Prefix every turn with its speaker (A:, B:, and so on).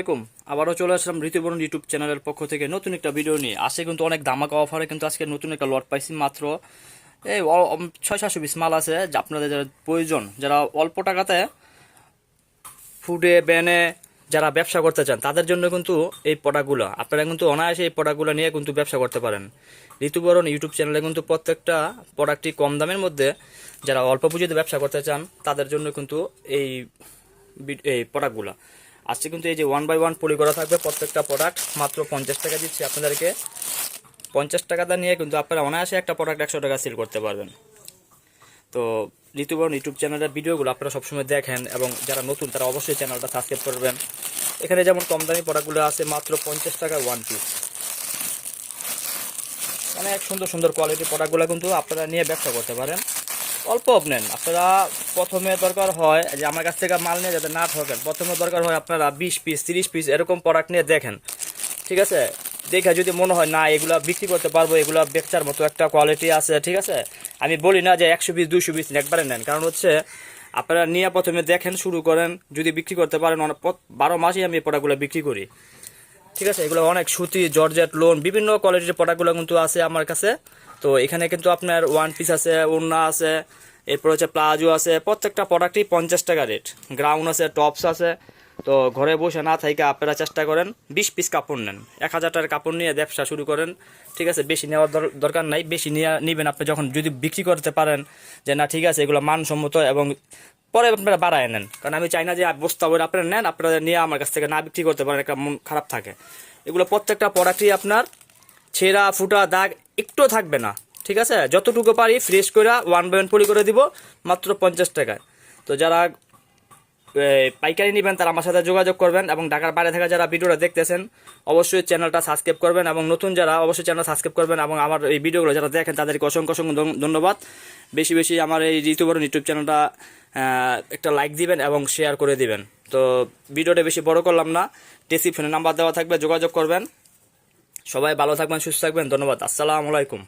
A: আলাইকুম। আবারও চলে আসলাম ঋতুবরণ ইউটিউব চ্যানেলের পক্ষ থেকে নতুন একটা ভিডিও নিয়ে। আসে কিন্তু অনেক দামাকা অফারে কিন্তু আজকে নতুন একটা লট পাইছি মাত্র। এই ছয় সাতশো বিশ মাল আছে, যা আপনাদের যারা প্রয়োজন, যারা অল্প টাকাতে ফুডে ব্যানে যারা ব্যবসা করতে চান, তাদের জন্য কিন্তু এই প্রোডাক্টগুলো আপনারা কিন্তু অনায়াসে এই প্রোডাক্টগুলো নিয়ে কিন্তু ব্যবসা করতে পারেন। ঋতুবরণ ইউটিউব চ্যানেলে কিন্তু প্রত্যেকটা প্রোডাক্টটি কম দামের মধ্যে যারা অল্প পুঁজিতে ব্যবসা করতে চান, তাদের জন্য কিন্তু এই এই প্রোডাক্টগুলো আজকে কিন্তু এই যে ওয়ান বাই ওয়ান পলি করা থাকবে প্রত্যেকটা প্রোডাক্ট মাত্র পঞ্চাশ টাকা দিচ্ছি। আপনাদেরকে পঞ্চাশ টাকাটা নিয়ে কিন্তু আপনারা অনায়াসে একটা প্রোডাক্ট একশো টাকা সেল করতে পারবেন। তো ঋতুবরণ ইউটিউব চ্যানেলের ভিডিওগুলো আপনারা সবসময় দেখেন এবং যারা নতুন তারা অবশ্যই চ্যানেলটা সাবস্ক্রাইব করবেন। এখানে যেমন কম দামি প্রোডাক্টগুলো আছে, মাত্র পঞ্চাশ টাকা ওয়ান পিস অনেক সুন্দর সুন্দর কোয়ালিটির প্রোডাক্টগুলো কিন্তু আপনারা নিয়ে ব্যবসা করতে পারেন। অল্প নেন। আপনারা প্রথমে দরকার হয় যে আমার কাছ থেকে মাল নিয়ে যাতে না ঠকেন, প্রথমে দরকার হয় আপনারা বিশ পিস তিরিশ পিস এরকম প্রোডাক্ট নিয়ে দেখেন। ঠিক আছে? দেখে যদি মনে হয়, না, এগুলা বিক্রি করতে পারব, এগুলা বেচার মতো একটা কোয়ালিটি আছে, ঠিক আছে? আমি বলি না যে একশো পিস দুশো পিস একবারে নেন। কারণ হচ্ছে, আপনারা নিয়ে প্রথমে দেখেন, শুরু করেন। যদি বিক্রি করতে পারেন, অনেক, বারো মাসেই আমি এই প্রোডাক্টগুলো বিক্রি করি। ঠিক আছে, এগুলো অনেক সুতি, জর্জেট, লোন, বিভিন্ন কোয়ালিটির প্রোডাক্টগুলো কিন্তু আছে আমার কাছে। তো এখানে কিন্তু আপনার ওয়ান পিস আছে, ওড়না আছে, এরপর হচ্ছে প্লাজো আছে, প্রত্যেকটা প্রোডাক্টই পঞ্চাশ টাকা রেট গ্রাউন্ড আছে টপস আছে। তো ঘরে বসে না থেকে আপনারা চেষ্টা করেন, বিশ পিস কাপড় নেন। এক হাজার টাকার কাপড় নিয়ে ব্যবসা শুরু করেন, ঠিক আছে, বেশি নেওয়ার দর- দরকার নাই, বেশি নিয়ে, নেবেন। আপনি যখন যদি বিক্রি করতে পারেন যে, না, ঠিক আছে, এগুলো মানসম্মত এবং পরে আপনারা বাড়ায় নেন। কারণ আমি চাই না যে বস্তা বই আপনারা নেন, আপনারা নিয়ে আমার কাছ থেকে না বিক্রি করতে পারেন, একটা মন খারাপ থাকে। এগুলো প্রত্যেকটা প্রোডাক্টই আপনার ছেঁড়া, ফুটা দাগ একটু থাকবে না, ঠিক আছে? যতটুকু পারি ফ্রেশ করে ওয়ান বাই ওয়ান পলি করে দিব, মাত্র পঞ্চাশ টাকায়। তো যারা পাইকারি নেবেন, তারা আমার সাথে যোগাযোগ করবেন এবং ঢাকার বাইরে থেকে যারা ভিডিওটা দেখতেছেন, অবশ্যই চ্যানেলটা সাবস্ক্রাইব করবেন এবং নতুন যারা অবশ্যই চ্যানেল সাবস্ক্রাইব করবেন এবং আমার এই ভিডিওগুলো যারা দেখেন, তাদেরকে অসংখ্য অসংখ্য ধন্যবাদ। বেশি বেশি আমার এই ঋতুবরণ ইউটিউব চ্যানেলটা একটা লাইক দিবেন এবং শেয়ার করে দিবেন। তো ভিডিওটা বেশি বড় করলাম না ডিসক্রিপশনে নাম্বার দেওয়া থাকবে, যোগাযোগ করবেন। সবাই ভালো থাকবেন, সুস্থ থাকবেন, ধন্যবাদ, আসসালামু আলাইকুম।